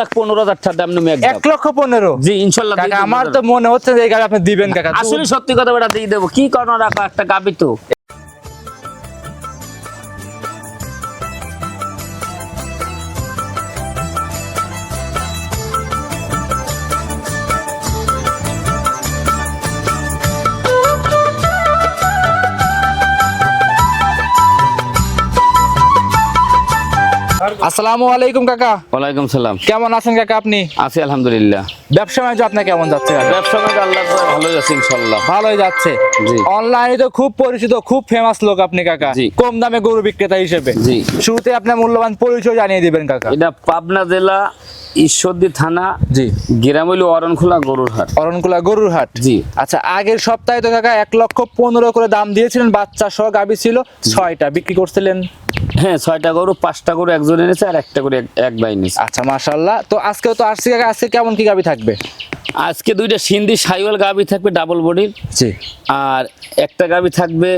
লাখ পনেরো হাজার টাকা দাম নেমে এক লক্ষ পনেরো? জি ইনশাল্লাহ আমার তো মনে হচ্ছে যে এই গাড়ি আপনি দিবেন কাকা। আসলে সত্যি কথা বেটা দিয়ে দেবো। কি কারণ রাখো একটা গাবি তো। আসসালামু আলাইকুম কাকা। ওয়ালাইকুম সালাম। কেমন আছেন কাকা আপনি? আছি আলহামদুলিল্লাহ। ব্যবসা বাণিজ্য আপনার কেমন যাচ্ছে? ব্যবসা বাণিজ্য আল্লাহ ভালো ইনশাল্লাহ ভালোই যাচ্ছে। অনলাইনে তো খুব পরিচিত খুব ফেমাস লোক আপনি কাকা। কম দামে গরু বিক্রেতা হিসেবে। জি। শুরুতে আপনার মূল্যবান পরিচয় জানিয়ে দিবেন কাকা। এটা পাবনা জেলা ঈশ্বরদী থানা জি। গ্রাম হইল অরণখোলা গরুর হাট। অরণকুলা গরুর হাট? জি। আচ্ছা আগের সপ্তাহে তো কাকা এক লক্ষ পনেরো করে দাম দিয়েছিলেন বাচ্চা সহ গাবি ছিল ছয়টা বিক্রি করছিলেন? হ্যাঁ ছয়টা গরু পাঁচটা গরু একজন এনেছে আর একটা করে এক- এক ভাই নিয়েছে আচ্ছা মাশাল্লাহ তো আজকেও তো আসছি কাকা আজকে কেমন কি গাবি থাকবে? আজকে দুইটা সিন্ধি সাইওয়াল গাবি থাকবে ডাবল বডির। জি। আর একটা গাবি থাকবে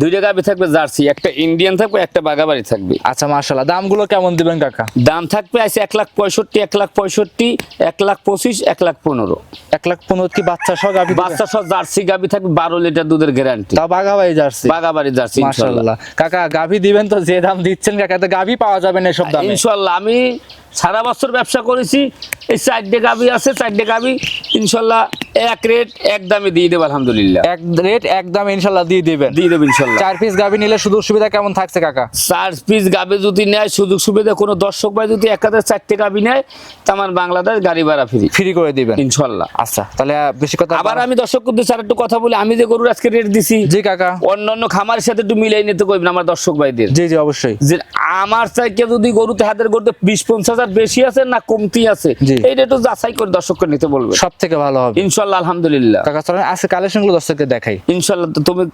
দুইটা গাবি থাকবে জার্সি একটা ইন্ডিয়ান থাকবে একটা বাগাবাড়ি থাকবে। আচ্ছা মাশাল্লাহ দামগুলো কেমন দিবেন কাকা? দাম থাকবে আছে এক লাখ পঁয়ষট্টি এক লাখ পঁয়ষট্টি এক লাখ পঁচিশ এক লাখ পনেরো। এক লাখ পনেরো কি বাচ্চা সহ গাবি বাচ্চা সহ জার্সি গাবি থাকবে বারো লিটার দুধের গ্যারান্টি তাও বাঘাবাই জার্সি? বাগাবাড়ি জার্সি মাশাল্লাহ কাকা গাভি দিবেন তো যে দাম দিচ্ছেন কাকা তো গাভি পাওয়া যাবে না এসব দামে? ইনশাল্লাহ আমি সারা বছর ব্যবসা করেছি এই চারটে গাবি আছে চারটে গাবি ইনশাল্লাহ এক রেট এক দামে দিয়ে দেবো আলহামদুলিল্লাহ। এক রেট এক দাম ইনশাল্লাহ দিয়ে দিবেন। দিয়ে দেবো ইনশাল্লাহ। চার পিস নিলে সুযোগ সুবিধা কেমন থাকছে কাকা? চার পিস গাবে যদি নেয় সুযোগ সুবিধা কোনো দর্শক ভাই যদি একাধারে চারটে গাবি নেয় বাংলাদেশ গাড়ি ভাড়া ফ্রি ফ্রি করে দিবেন। ইনশাল্লাহ। আচ্ছা তাহলে বেশি কথা আবার আমি দর্শক একটু কথা বলি আমি যে গরুর আজকে রেট দিছি জি কাকা। অন্যান্য খামারের সাথে একটু মিলাই নিতে কইবেন আমার দর্শক ভাইদের। জি জি অবশ্যই। যে আমার চাইতে যদি গরুতে হাতের গরুতে বিশ পঞ্চাশ হাজার বেশি আছে না কমতি আছে জি। এইটা একটু যাচাই করে দর্শককে নিতে বলবে সব থেকে ভালো হবে। ইনশাল্লাহ। আলহামদুলিল্লাহ। কাকা চলেন আজকে দর্শককে দেখাই। ইনশাল্লাহ তুমি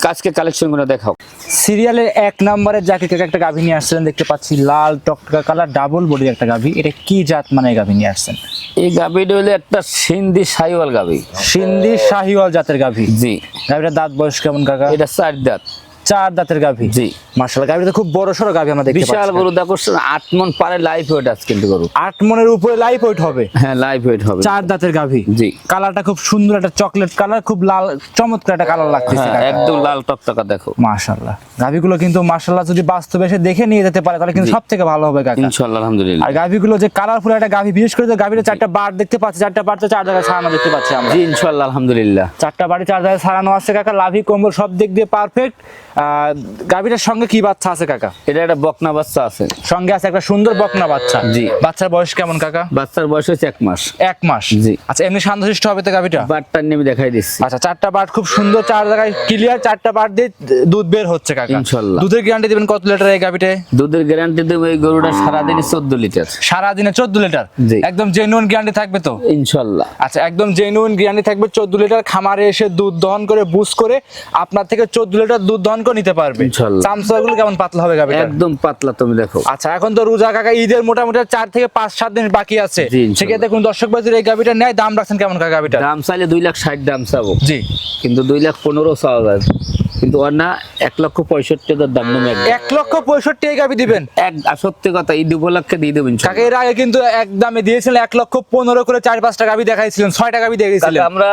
করে দেখাও। সিরিয়ালের এক নম্বরে যাকে কাকা একটা গাভি নিয়ে আসছিলেন দেখতে পাচ্ছি লাল টকটকা কালার ডাবল বডি একটা গাভি। এটা কি জাত মানে গাভি নিয়ে আসছেন? এই গাবিটা হলো একটা সিন্ধি সাইওয়াল গাবি সিন্ধি শাহিওয়াল জাতের গাভি। জি। গাভিটার দাঁত বয়স কেমন কাকা? এটা চার দাঁত। চার দাঁতের গাভি। জি। মার্শাল গাভিটা খুব বড় সড়ো গাভি আমরা দেখতে বিশাল পাচ্ছি। গরু দেখো আট মন পারে লাইফ ওয়েট আছে কিন্তু গরু। আট মনের উপরে লাইফ ওয়েট হবে। হ্যাঁ লাইফ ওয়েট হবে। চার দাঁতের গাভি। জি। কালারটা খুব সুন্দর একটা চকলেট কালার খুব লাল চমৎকার একটা কালার লাগতেছে হ্যাঁ একদম লাল টকটকা দেখো। মাশাল্লাহ গাভিগুলো কিন্তু মাশাল্লাহ যদি বাস্তবে এসে দেখে নিয়ে যেতে পারে তাহলে কিন্তু জি। সব থেকে ভালো হবে কাকা। ইনশাল্লাহ আলহামদুলিল্লাহ। আর গাভিগুলো যে কালারফুল একটা গাভি বিশেষ করে যে গাভিটা চারটা বার দেখতে পাচ্ছি চারটা বার তো চার জায়গায় ছাড়ানো দেখতে পাচ্ছি আমরা। জি ইনশাল্লাহ আলহামদুলিল্লাহ। চারটা বাড়ি চার জায়গায় ছাড়ানো আছে কাকা লাভি কম্বল সব দিক দিয়ে পারফেক্ট গাভিটার সঙ্গে কি বাচ্চা আছে কাকা? এটা একটা বকনা বাচ্চা আছে। সঙ্গে আছে একটা সুন্দর বকনা বাচ্চা। জি। বাচ্চার বয়স কেমন কাকা? বাচ্চার বয়স হচ্ছে এক মাস। এক মাস? জি। আচ্ছা এমনি শান্তশিষ্ট হবে তো গাভিটা? বাটটার নেমে দেখাই দিচ্ছি। আচ্ছা চারটা বাট খুব সুন্দর চার জায়গায় ক্লিয়ার চারটা বাট দিয়ে দুধ বের হচ্ছে কাকা। ইনশাল্লাহ। দুধের গ্যারান্টি দিবেন কত লিটার এই গাভিটে দুধের গ্যারান্টি দেবো এই গরুটা সারাদিনই চোদ্দ লিটার সারাদিনে চোদ্দ লিটার জি। একদম জেনুইন গ্যারান্টি থাকবে তো? ইনশাল্লাহ। আচ্ছা একদম জেনুইন গ্যারান্টি থাকবে চোদ্দ লিটার খামারে এসে দুধ দহন করে বুস করে আপনার থেকে চোদ্দ লিটার দুধ দহন করে নিতে পারবে। ইনশাল্লাহ। চামচাগুলো কেমন পাতলা হবে গাভিটা একদম পাতলা তুমি দেখো। আচ্ছা এখন তো রোজা কাকা ঈদের মোটামুটি চার থেকে পাঁচ সাত দিন বাকি আছে। সেক্ষেত্রে কোন দর্শক বাজার এই গাভিটা নেয় দাম রাখছেন কেমন কাকা গাভিটা দাম চাইলে দুই লাখ ষাট দাম চাবো। জি। কিন্তু দুই লাখ পনেরো চাওয়া যায়। কিন্তু ওর না এক লক্ষ পঁয়ষট্টি হাজার দাম নেমে এক লক্ষ পঁয়ষট্টি এই গাভি দিবেন? এক সত্যি কথা এই ঈদ উপলক্ষে দিয়ে দেবেন কাকা এর আগে কিন্তু এক দামে দিয়েছিলেন এক লক্ষ পনেরো করে চার পাঁচটা গাভি দেখাইছিলেন ছয়টা গাভি দেখিয়েছিলেন আমরা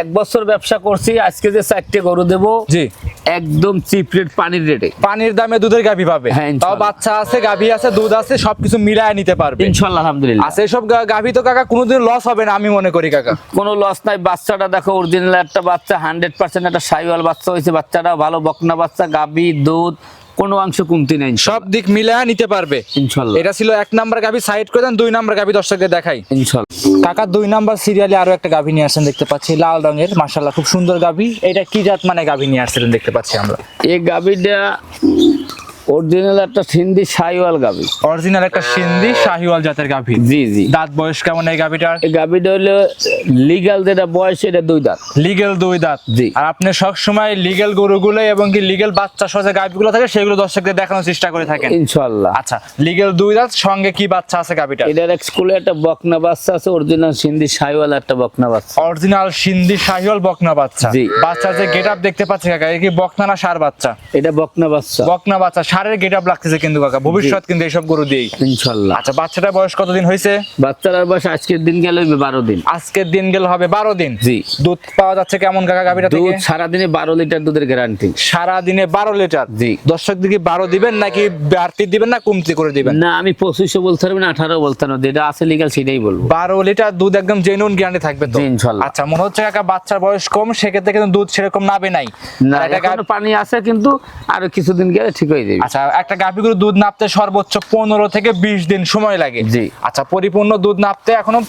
এক বছর ব্যবসা করছি আজকে যে চারটে গরু দেবো জি। একদম চিপ রেট পানির রেটে পানির দামে দুধের গাভি পাবে। হ্যাঁ, তাও বাচ্চা আছে গাভি আছে দুধ আছে সবকিছু মিলায় নিতে পারবে। ইনশাল্লাহ আলহামদুলিল্লাহ। এসব গা- গাভি তো কাকা কোনোদিন লস হবে না আমি মনে করি কাকা। কোনো লস নাই বাচ্চাটা দেখো অরিজিনাল একটা বাচ্চা হান্ড্রেড পার্সেন্ট একটা সাইওয়াল বাচ্চা হয়েছে বাচ্চাটা ভালো বকনা বাচ্চা গাবি দুধ কোনো অংশ কমতি নাই সব দিক মিলায় নিতে পারবে। ইনশাল্লাহ। এটা ছিল এক নাম্বার গাভি সাইড করে দেন দুই নাম্বার গাভি দর্শকদের দেখাই। ইনশাল্লাহ। কাকা, দুই নাম্বার সিরিয়ালে আরও একটা গাভী নিয়ে আসছেন দেখতে পাচ্ছি, লাল রঙের মাশাল্লাহ খুব সুন্দর গাভী। এটা কি জাত মানে গাভী নিয়ে আসছিলেন দেখতে পাচ্ছি আমরা। এই গাবিটা অরিজিনাল একটা সিন্ধি সাইওয়াল গাবি অরিজিনাল একটা সিন্ধি শাহিওয়াল জাতের গাভি। জি জি। দাঁত বয়স কেমন এই গাভিটার? এই গাবিটা হলো লিগাল যেটা বয়স এটা দুই দাঁত। লিগেল দুই দাঁত। জি। আর আপনি সব সময় লিগেল গরুগুলো এবং কি লিগেল বাচ্চা সহ যে গাভিগুলো থাকে সেগুলো দর্শকদের দেখানোর চেষ্টা করে থাকেন। ইনশাল্লাহ আচ্ছা লিগেল দুই দাঁত সঙ্গে কি বাচ্চা আছে গাভিটার? এটার এক স্কুলে একটা বকনা বাচ্চা আছে অরিজিনাল সিন্ধি সাইওয়াল একটা বকনা বাচ্চা। অরিজিনাল সিন্ধি শাহিওয়াল বকনা বাচ্চা। জি। বাচ্চা যে গেট আপ দেখতে পাচ্ছি কাকা এ কি বকনা না সার বাচ্চা? এটা বকনা বাচ্চা। বকনা বাচ্চা সারের গেট আপ লাগতেছে কিন্তু কাকা ভবিষ্যৎ কিন্তু এইসব গরু দিয়েই। ইনশাল্লাহ। আচ্ছা বাচ্চাটার বয়স কতদিন হয়েছে? বাচ্চার বয়স আজকের দিন গেলে বারো দিন। আজকের দিন গেল হবে বারো দিন? জি। দুধ পাওয়া যাচ্ছে কেমন কাকা গাভীটা থেকে? দুধ সারাদিনে বারো লিটার দুধের গ্যারান্টি সারাদিনে বারো লিটার? জি। দর্শক দিকে বারো দিবেন নাকি বাড়তি দিবেন না কমতি করে দিবেন? না আমি পঁচিশশো বলতে পারব না আঠারো বলতে না যেটা আছে লিগাল সেটাই বলব। বারো লিটার দুধ একদম জেনুইন গ্যারান্টি থাকবে তো? ইনশাল্লাহ। আচ্ছা মনে হচ্ছে কাকা বাচ্চার বয়স কম সেক্ষেত্রে কিন্তু দুধ সেরকম নাবে নাই। না পানি আছে কিন্তু আরও কিছুদিন গেলে ঠিক হয়ে যাবে। আচ্ছা একটা গাভী গরু দুধ নাপতে সর্বোচ্চ পনেরো থেকে বিশ দিন সময় লাগে। জি। আচ্ছা পরিপূর্ণ দুধ নাপতে এখনও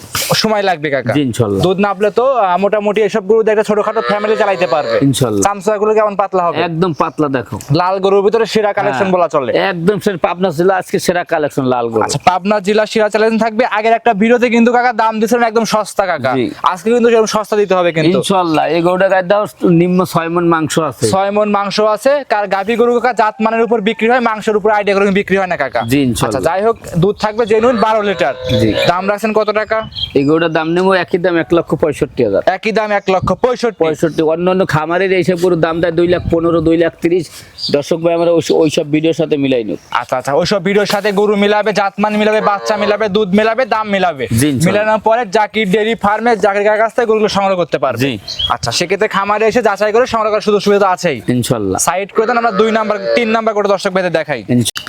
সময় লাগবে কাকা? ইনশাল্লাহ। দুধ নাপলে তো মোটামুটি এসব গরু একটা ছোটখাটো ফ্যামিলি চালাইতে পারবে। ইনশাল্লাহ। চামচা গুলো কেমন পাতলা হবে? একদম পাতলা দেখো। লাল গরুর ভিতরে সেরা কালেকশন হ্যাঁ। বলা চলে। একদম পাবনা ছিল আজকে সেরা কালেকশন লাল গরু। আচ্ছা পাবনা জেলা সেরা চ্যালেঞ্জ থাকবে। আগের একটা ভিডিওতে কিন্তু কাকা দাম দিয়েছিলেন একদম সস্তা কাকা। আজকে কিন্তু সেরকম সস্তা দিতে হবে কিন্তু। ইনশাল্লাহ এই গরুটা গায়ে দাও নিম্ন ছয় মন মাংস আছে। ছয় মন মাংস আছে। কার গাভী গরু কাকা জাত মানের উপর বিক্রি হয় মাংসের উপর আইডিয়া করে বিক্রি হয় না কাকা। জি, আচ্ছা যাই হোক দুধ থাকবে জেনুইন বারো লিটার জি। দাম রাখছেন কত টাকা? এই গরুটার দাম নেব একই দাম এক লক্ষ পঁয়ষট্টি হাজার। একই দাম এক লক্ষ পঁয়ষট্টি। পঁয়ষট্টি অন্য অন্য খামারের এইসব গরুর দাম দেয় দুই লাখ পনেরো দুই লাখ তিরিশ। দর্শক ভাই আমরা ওই- ওইসব ভিডিওর সাথে মিলাই নিব। আচ্ছা আচ্ছা ওইসব ভিডিওর সাথে গরু মিলাবে জাতমান মিলাবে বাচ্চা মিলাবে দুধ মিলাবে দাম মিলাবে। মিলানোর পরে জাকির ডেরি ফার্মে জাকির কাকার কাছ থেকে গরুগুলো সংগ্রহ করতে পারবে। জি। আচ্ছা সেক্ষেত্রে খামারে এসে যাচাই করে সংগ্রহ করার সুযোগ সুবিধা আছেই। ইনশাল্লাহ। সাইড করে দেন আমরা দুই নাম্বার তিন নাম্বার করে দর্শক ভাইদের দেখাই।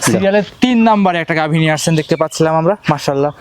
সিরিয়ালের তিন নাম্বারে একটা গাভিনী নিয়ে আসছেন দেখতে পাচ্ছিলাম আমরা মাশাল্লাহ আহ,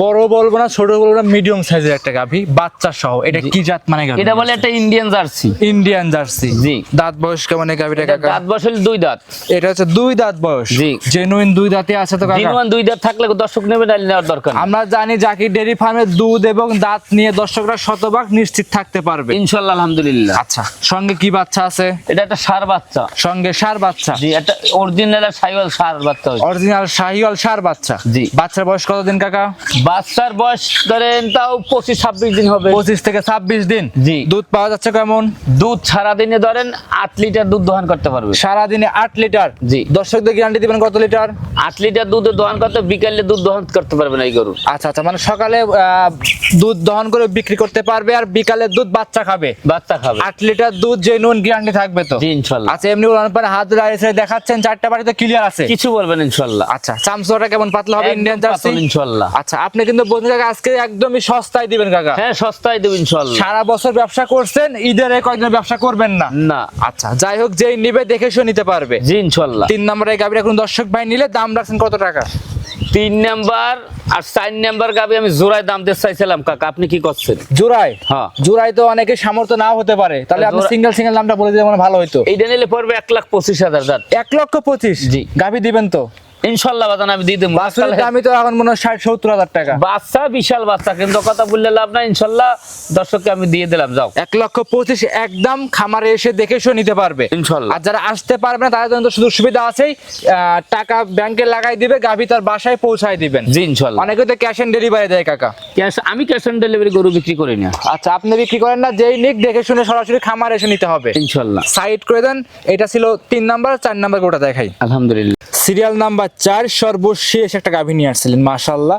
বড় বলব না ছোট বলব না মিডিয়াম সাইজের একটা গাভী বাচ্চা সহ এটা কি জাত মানে গাভী? এটা বলে একটা ইন্ডিয়ান জার্সি ইন্ডিয়ান জার্সি জি। দাঁত বয়স কেমন গাভীটা কাকা? দাঁত বসলে দুই দাঁত। এটা হচ্ছে দুই দাঁত বয়স। জি। জেনুইন দুই দাঁতে আছে তো কাকা? দিনমান দুই দাঁত থাকলে দর্শক নেবে না নেওয়ার দরকার আমরা জানি জাকির ডেরি ফার্মে দুধ এবং দাঁত নিয়ে দর্শকরা শতভাগ নিশ্চিত থাকতে পারবে। ইনশাল্লাহ আলহামদুলিল্লাহ। আচ্ছা সঙ্গে কি বাচ্চা আছে? এটা একটা সার বাচ্চা। সঙ্গে সার বাচ্চা? জি একটা অরিজিনাল সাইওয়াল সার বাচ্চা অরিজিনাল শাহিওয়াল সার বাচ্চা। জি। বাচ্চার বয়স কতদিন কাকা? বাচ্চার বয়স ধরেন তাও পঁচিশ ছাব্বিশ দিন হবে। পঁচিশ থেকে ছাব্বিশ দিন। জি। দুধ পাওয়া যাচ্ছে কেমন? দুধ সারা দিনে ধরেন আট লিটার দুধ দোহান করতে পারবে। সারাদিনে আট লিটার? জি। দর্শকদের গ্যারান্টি দিবেন কত লিটার? আট লিটার দুধ দোহান করতে বিকালে দুধ দোহান করতে পারবে না এই গরু। আচ্ছা আচ্ছা মানে সকালে দুধ দহন করে বিক্রি করতে পারবে আর বিকালে দুধ বাচ্চা খাবে? বাচ্চা খাবে। আট লিটার দুধ যে নুন গ্যারান্টি থাকবে তো? ইনশাল্লাহ। আচ্ছা এমনি পরে হাত দাঁড়িয়ে দেখাচ্ছেন চারটা বাড়িতে ক্লিয়ার আছে? কিছু বলবেন ইনশাল্লাহ। আচ্ছা চামচটা কেমন পাতলা হবে ইন্ডিয়ান জার্সি ইনশাল্লাহ। আচ্ছা আপনি কিন্তু বন্ধু কাকা আজকে একদমই সস্তায় দিবেন কাকা। হ্যাঁ সস্তায় দেব ইনশাল্লাহ। সারা বছর ব্যবসা করছেন ঈদের এই কয়েকদিন ব্যবসা করবেন না। না। আচ্ছা যাই হোক যেই নিবে দেখে শুনে নিতে পারবে। জি ইনশাল্লাহ। তিন নম্বরে গাভীর এখন দর্শক ভাই নিলে দাম রাখছেন কত টাকা? তিন নাম্বার আর চার নাম্বার গাবি আমি জোড়ায় দাম দিতে চাইছিলাম কাকা। আপনি কি করছেন? জোড়ায়? হ্যাঁ। জোড়ায় তো অনেকে সামর্থ্য নাও হতে পারে। তাহলে আপনি সিঙ্গেল সিঙ্গেল দামটা বলে দিলে মনে ভালো হইতো। এইটা নিলে পড়বে এক লাখ পঁচিশ হাজার এক লক্ষ পঁচিশ? জি। গাভী দিবেন তো? ইনশাল্লাহ বাদান আমি দিয়ে দেবো। বাছুরের দামই তো এখন মনে হয় ষাট সত্তর হাজার টাকা। বাচ্চা বিশাল বাচ্চা কিন্তু কথা বললে লাভ না ইনশাল্লাহ দর্শককে আমি দিয়ে দিলাম যাও। এক লক্ষ পঁচিশ একদম খামারে এসে দেখে শুনে নিতে পারবে। ইনশাল্লাহ। আর যারা আসতে পারবে না তাদের জন্য তো সুযোগ সুবিধা আছেই টাকা ব্যাংকে লাগাই দিবে গাভী তার বাসায় পৌঁছায় দিবেন। জি ইনশাল্লাহ। অনেকে তো ক্যাশ অন ডেলিভারি দেয় কাকা। ক্যাশ আমি ক্যাশ অন ডেলিভারি গরু বিক্রি করি না। আচ্ছা আপনি বিক্রি করেন না যেই নিক দেখে শুনে সরাসরি খামার এসে নিতে হবে। ইনশাল্লাহ। সাইড করে দেন এটা ছিল তিন নাম্বার চার নাম্বার গোটা দেখাই। আলহামদুলিল্লাহ। সিরিয়াল নাম্বার চার সর্বশেষ একটা গাভী নিয়ে আসছিলেন মাশাল্লাহ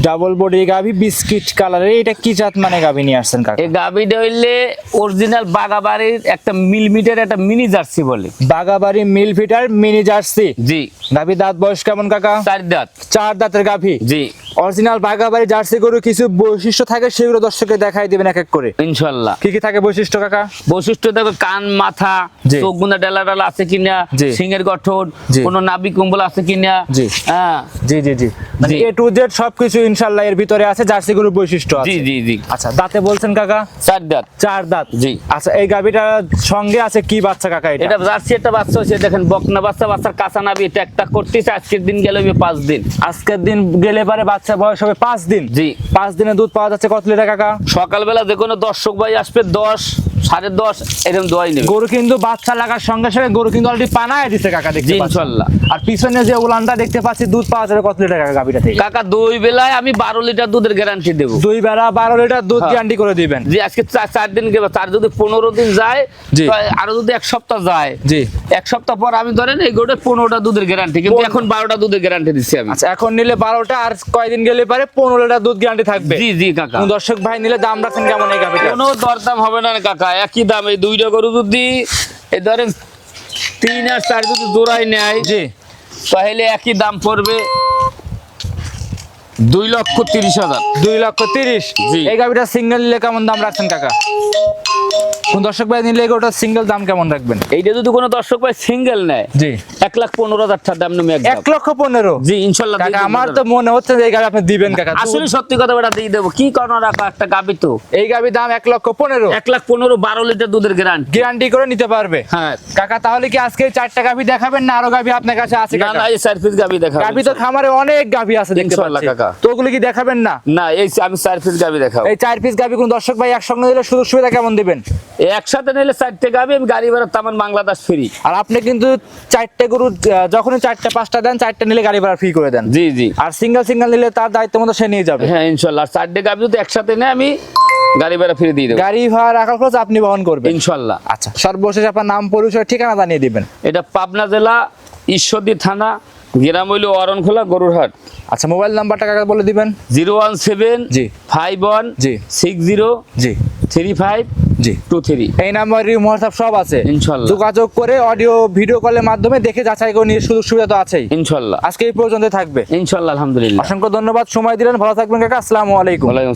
ডাবল বডি গাভী বিস্কিট কালারের এটা কি জাত মানে গাভী নিয়ে আসছেন কাকা? এই গাভী হইলে অরিজিনাল বাগাবাড়ির একটা মিলমিটার একটা মিনি জার্সি বলে। বাগাবাড়ি মিল ফিটার মিনি জার্সি জি। গাভী দাঁত বয়স কেমন কাকা? চার দাঁত। চার দাঁতের গাভী? জি। অরিজিনাল বাগাবাড়ি জার্সি গরু কিছু বৈশিষ্ট্য থাকে সেগুলো দর্শককে দেখাই দিবেন এক এক করে। ইনশাল্লাহ। কি কি থাকে বৈশিষ্ট্য কাকা? বৈশিষ্ট্য দেখো কান মাথা চোখ গুনা ডেলা ডালা আছে কিনা জি। সিংহের গঠন কোন নাবি কুম্বল আছে কিনা জি। হ্যাঁ। জি জি জি। মানে এ টু জেড সবকিছু ইনশাল্লাহ এর ভিতরে আছে জার্সি গরুর বৈশিষ্ট্য আছে। জি জি জি। আচ্ছা দাঁতে বলছেন কাকা? চার দাঁত। চার দাঁত। জি। আচ্ছা এই গাভীটার সঙ্গে আছে কি বাচ্চা কাকা এটা? এটা জার্সি একটা বাচ্চা হয়েছে দেখেন বকনা বাচ্চা বাচ্চার কাঁচা নাবি এটা একটা করতেছে আজকের দিন গেলে পাঁচ দিন। আজকের দিন গেলে পারে বাচ্চা বয়স হবে পাঁচ দিন। জি। পাঁচ দিনে দুধ পাওয়া যাচ্ছে কত লিটার কাকা? সকালবেলা দেখুন দর্শক ভাই আসবে দশ সাড়ে দশ এরকম দোয়াই নেবে। গরু কিন্তু বাচ্চা লাগার সঙ্গে সঙ্গে গরু কিন্তু অলরেডি পানায় দিচ্ছে কাকা জি পাচ্ছি। ইনশাল্লাহ। আর পিছনে যে উলানটা দেখতে পাচ্ছি দুধ পাওয়া যাবে কত লিটার কাকা গাভীটা থেকে? কাকা দুই বেলায় আমি বারো লিটার দুধের গ্যারান্টি দেবো। দুই বেলা বারো লিটার দুধ। গ্যারান্টি করে দিবেন। যে আজকে চার চার দিন গেবে তার যদি পনেরো দিন যায় জি। আরও যদি এক সপ্তাহ যায় জি। এক সপ্তাহ পর আমি ধরেন এই গোটা পনেরোটা দুধের গ্যারান্টি কিন্তু এখন বারোটা দুধের গ্যারান্টি দিচ্ছি আমি। আচ্ছা এখন নিলে বারোটা আর কয়দিন গেলে পারে পনেরো লিটার দুধ গ্যারান্টি থাকবে? জি জি কাকা। দর্শক ভাই নিলে দাম রাখছেন কেমন এই গাভীটা? কোনো দরদাম হবে না কাকা একই দাম এই দুইটা গরু যদি এই ধরেন তিন আর চার যদি জোড়াই নেয় জি। তাহলে একই দাম পড়বে দুই লক্ষ তিরিশ হাজার। দুই লক্ষ তিরিশ। এই গাড়িটা সিঙ্গেল নিলে কেমন দাম রাখছেন কাকা? কোন দর্শক ভাই নিলে ওটা সিঙ্গেল দাম কেমন রাখবেন? এইটা যদি কোনো দর্শক ভাই সিঙ্গেল নেয় জি। এক লাখ পনেরো হাজার টাকা দাম নেমে এক লক্ষ পনেরো। জি ইনশাল্লাহ আমার তো মনে হচ্ছে যে এই গাড়ি আপনি দিবেন কাকা। আসলে সত্যি কথা বেটা দিয়ে দেবো। কি কারণ রাখা একটা গাবি তো? এই গাভি দাম এক লক্ষ পনেরো। এক লাখ পনেরো বারো লিটার দুধের গ্যারান্টি গ্যারান্টি করে নিতে পারবে। হ্যাঁ। কাকা তাহলে কি আজকে চারটা গাভি দেখাবেন না আরও গাভি আপনার কাছে আছে না না এই চার পিস গাবি দেখাবো গাভি তো খামারে অনেক গাভি আছে দেখতে পাচ্ছি। কাকা। তো ওগুলো কি দেখাবেন না? না এই আমি চার পিস গাবি দেখাবো। এই চার পিস গাভি কোন দর্শক ভাই একসঙ্গে দিলে সুযোগ সুবিধা কেমন দিবেন? একসাথে নিলে চারটে গাবি আমি গাড়ি ভাড়া তামান বাংলাদেশ ফ্রি আর আপনি কিন্তু চারটে গরু আহ, যখনই চারটা পাঁচটা দেন চারটা নিলে গাড়ি ভাড়া ফ্রি করে দেন। জি জি। আর সিঙ্গেল সিঙ্গেল নিলে তার দায়িত্ব মতো সে নিয়ে যাবে। হ্যাঁ ইনশাল্লাহ। চারটে গাবি যদি একসাথে নেয় আমি গাড়ি ভাড়া ফ্রি দিয়ে দেবো। গাড়ি ভাড়া রাখার খরচ আপনি বহন করবেন। ইনশাল্লাহ। আচ্ছা সর্বশেষ আপনার নাম পরিচয় ঠিকানা জানিয়ে দিবেন। এটা পাবনা জেলা ঈশ্বরদী থানা গ্রাম হইল অরণখোলা গরুরহাট। আচ্ছা মোবাইল নাম্বারটা কাকা বলে দিবেন? জিরো ওয়ান সেভেন জি। ফাইভ ওয়ান জি। সিক্স জিরো জি। থ্রি ফাইভ জি। Two three. এই নাম্বারে হোয়াটসঅ্যাপ সব আছে। ইনশাল্লাহ। যোগাযোগ করে অডিও ভিডিও কলের মাধ্যমে দেখে যাচাই করে নিয়ে সুযোগ সুবিধা তো আছেই। ইনশাল্লাহ। আজকে এই পর্যন্ত থাকবে। ইনশাল্লাহ আলহামদুলিল্লাহ। অসংখ্য ধন্যবাদ সময় দিলেন। ভালো থাকবেন কাকা। আসসালামু আলাইকুম। ওয়ালাইকুম